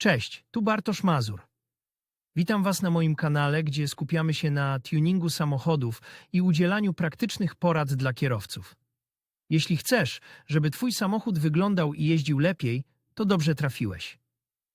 Cześć, tu Bartosz Mazur. Witam Was na moim kanale, gdzie skupiamy się na tuningu samochodów i udzielaniu praktycznych porad dla kierowców. Jeśli chcesz, żeby Twój samochód wyglądał i jeździł lepiej, to dobrze trafiłeś.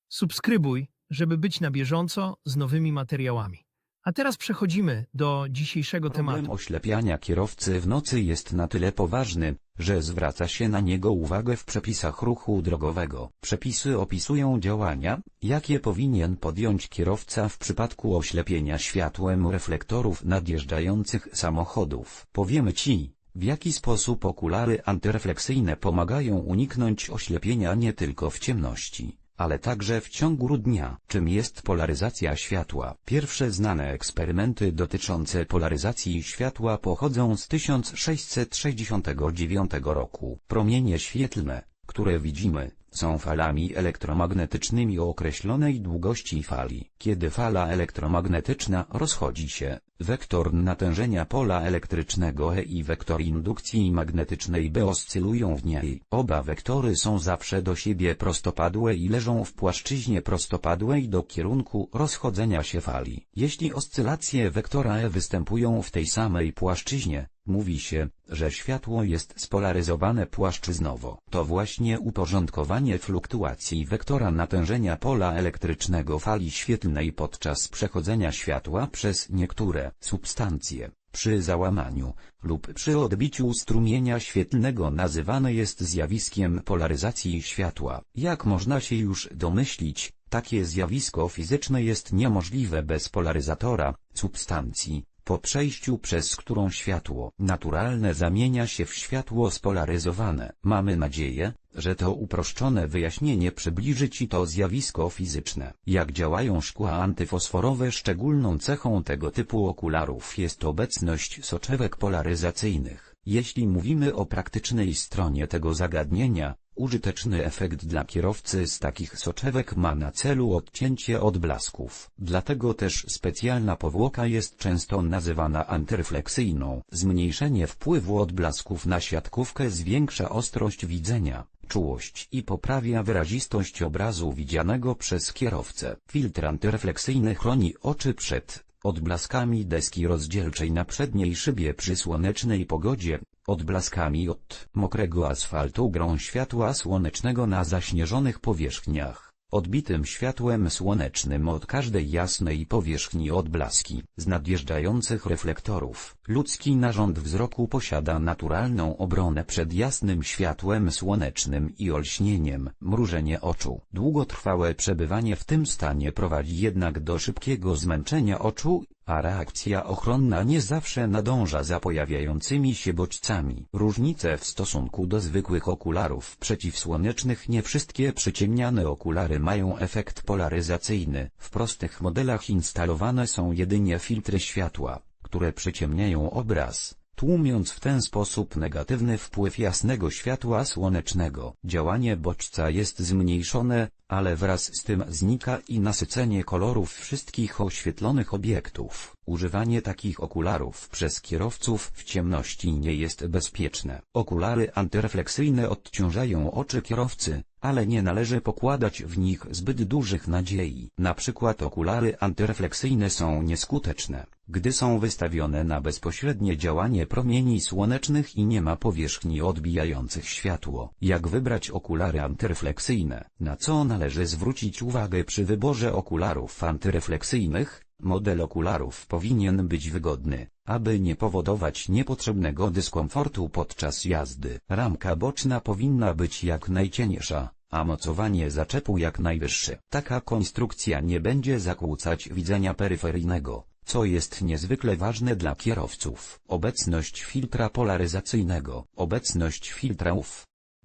Subskrybuj, żeby być na bieżąco z nowymi materiałami. A teraz przechodzimy do dzisiejszego Problem tematu. oślepiania kierowcy w nocy jest na tyle poważny, że zwraca się na niego uwagę w przepisach ruchu drogowego. Przepisy opisują działania, jakie powinien podjąć kierowca w przypadku oślepienia światłem reflektorów nadjeżdżających samochodów. Powiemy Ci, w jaki sposób okulary antyrefleksyjne pomagają uniknąć oślepienia nie tylko w ciemności ale także w ciągu dnia. Czym jest polaryzacja światła? Pierwsze znane eksperymenty dotyczące polaryzacji światła pochodzą z 1669 roku. Promienie świetlne, które widzimy, są falami elektromagnetycznymi o określonej długości fali. Kiedy fala elektromagnetyczna rozchodzi się, wektor natężenia pola elektrycznego E i wektor indukcji magnetycznej B oscylują w niej. Oba wektory są zawsze do siebie prostopadłe i leżą w płaszczyźnie prostopadłej do kierunku rozchodzenia się fali. Jeśli oscylacje wektora E występują w tej samej płaszczyźnie, Mówi się, że światło jest spolaryzowane płaszczyznowo. To właśnie uporządkowanie fluktuacji wektora natężenia pola elektrycznego fali świetlnej podczas przechodzenia światła przez niektóre substancje, przy załamaniu lub przy odbiciu strumienia świetlnego nazywane jest zjawiskiem polaryzacji światła. Jak można się już domyślić, takie zjawisko fizyczne jest niemożliwe bez polaryzatora, substancji, po przejściu przez którą światło naturalne zamienia się w światło spolaryzowane. Mamy nadzieję, że to uproszczone wyjaśnienie przybliży Ci to zjawisko fizyczne. Jak działają szkła antyfosforowe Szczególną cechą tego typu okularów jest obecność soczewek polaryzacyjnych. Jeśli mówimy o praktycznej stronie tego zagadnienia, Użyteczny efekt dla kierowcy z takich soczewek ma na celu odcięcie odblasków. Dlatego też specjalna powłoka jest często nazywana antyrefleksyjną. Zmniejszenie wpływu odblasków na siatkówkę zwiększa ostrość widzenia, czułość i poprawia wyrazistość obrazu widzianego przez kierowcę. Filtr antyrefleksyjny chroni oczy przed odblaskami deski rozdzielczej na przedniej szybie przy słonecznej pogodzie, odblaskami od mokrego asfaltu grą światła słonecznego na zaśnieżonych powierzchniach, odbitym światłem słonecznym od każdej jasnej powierzchni odblaski. Z nadjeżdżających reflektorów, ludzki narząd wzroku posiada naturalną obronę przed jasnym światłem słonecznym i olśnieniem. Mrużenie oczu. Długotrwałe przebywanie w tym stanie prowadzi jednak do szybkiego zmęczenia oczu a reakcja ochronna nie zawsze nadąża za pojawiającymi się bodźcami. Różnice w stosunku do zwykłych okularów przeciwsłonecznych Nie wszystkie przyciemniane okulary mają efekt polaryzacyjny. W prostych modelach instalowane są jedynie filtry światła, które przyciemniają obraz tłumiąc w ten sposób negatywny wpływ jasnego światła słonecznego. Działanie bodźca jest zmniejszone, ale wraz z tym znika i nasycenie kolorów wszystkich oświetlonych obiektów. Używanie takich okularów przez kierowców w ciemności nie jest bezpieczne. Okulary antyrefleksyjne odciążają oczy kierowcy, ale nie należy pokładać w nich zbyt dużych nadziei. Na przykład okulary antyrefleksyjne są nieskuteczne, gdy są wystawione na bezpośrednie działanie promieni słonecznych i nie ma powierzchni odbijających światło. Jak wybrać okulary antyrefleksyjne? Na co należy zwrócić uwagę przy wyborze okularów antyrefleksyjnych? Model okularów powinien być wygodny, aby nie powodować niepotrzebnego dyskomfortu podczas jazdy. Ramka boczna powinna być jak najcieńsza, a mocowanie zaczepu jak najwyższe. Taka konstrukcja nie będzie zakłócać widzenia peryferyjnego, co jest niezwykle ważne dla kierowców. Obecność filtra polaryzacyjnego. Obecność filtra UV.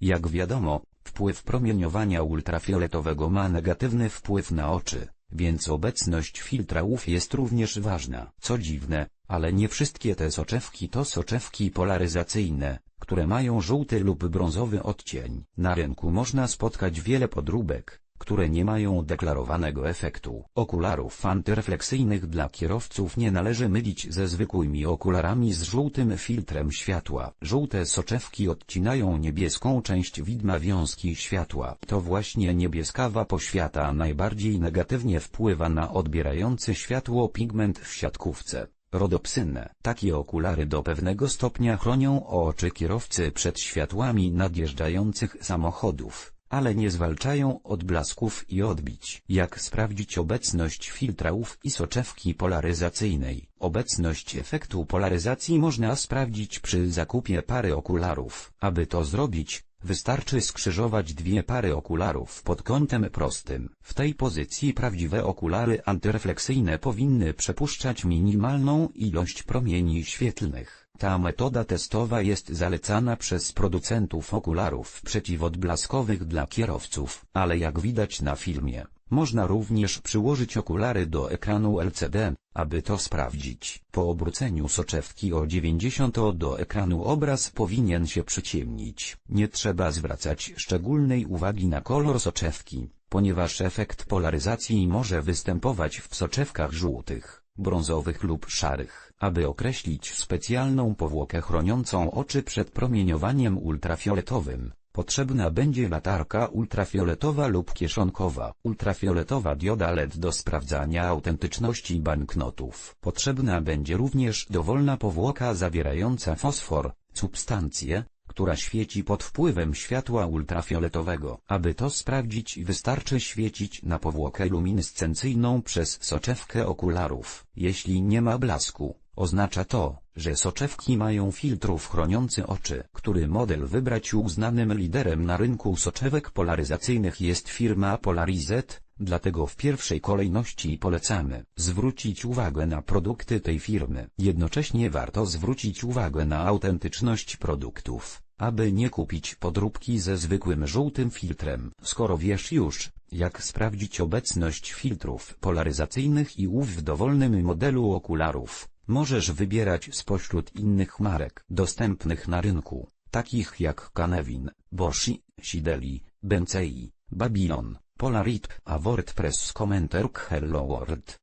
Jak wiadomo, wpływ promieniowania ultrafioletowego ma negatywny wpływ na oczy więc obecność filtra UV jest również ważna. Co dziwne, ale nie wszystkie te soczewki to soczewki polaryzacyjne, które mają żółty lub brązowy odcień. Na rynku można spotkać wiele podróbek, które nie mają deklarowanego efektu. Okularów antyrefleksyjnych dla kierowców nie należy mylić ze zwykłymi okularami z żółtym filtrem światła. Żółte soczewki odcinają niebieską część widma wiązki światła. To właśnie niebieskawa poświata najbardziej negatywnie wpływa na odbierający światło pigment w siatkówce. Rodopsynne. Takie okulary do pewnego stopnia chronią oczy kierowcy przed światłami nadjeżdżających samochodów, ale nie zwalczają odblasków i odbić. Jak sprawdzić obecność filtra UV i soczewki polaryzacyjnej? Obecność efektu polaryzacji można sprawdzić przy zakupie pary okularów. Aby to zrobić, Wystarczy skrzyżować dwie pary okularów pod kątem prostym. W tej pozycji prawdziwe okulary antyrefleksyjne powinny przepuszczać minimalną ilość promieni świetlnych. Ta metoda testowa jest zalecana przez producentów okularów przeciwodblaskowych dla kierowców, ale jak widać na filmie, można również przyłożyć okulary do ekranu LCD, aby to sprawdzić. Po obróceniu soczewki o 90 do ekranu obraz powinien się przyciemnić. Nie trzeba zwracać szczególnej uwagi na kolor soczewki, ponieważ efekt polaryzacji może występować w soczewkach żółtych, brązowych lub szarych. Aby określić specjalną powłokę chroniącą oczy przed promieniowaniem ultrafioletowym, Potrzebna będzie latarka ultrafioletowa lub kieszonkowa. Ultrafioletowa dioda LED do sprawdzania autentyczności banknotów. Potrzebna będzie również dowolna powłoka zawierająca fosfor, substancję, która świeci pod wpływem światła ultrafioletowego. Aby to sprawdzić wystarczy świecić na powłokę luminescencyjną przez soczewkę okularów. Jeśli nie ma blasku, Oznacza to, że soczewki mają filtrów chroniący oczy. Który model wybrać uznanym liderem na rynku soczewek polaryzacyjnych jest firma Polarizet, dlatego w pierwszej kolejności polecamy zwrócić uwagę na produkty tej firmy. Jednocześnie warto zwrócić uwagę na autentyczność produktów, aby nie kupić podróbki ze zwykłym żółtym filtrem. Skoro wiesz już, jak sprawdzić obecność filtrów polaryzacyjnych i UV w dowolnym modelu okularów, Możesz wybierać spośród innych marek dostępnych na rynku, takich jak Canevin, Bosch, Sideli, Bencei, Babylon, Polarit, a WordPress Commenter Hello World.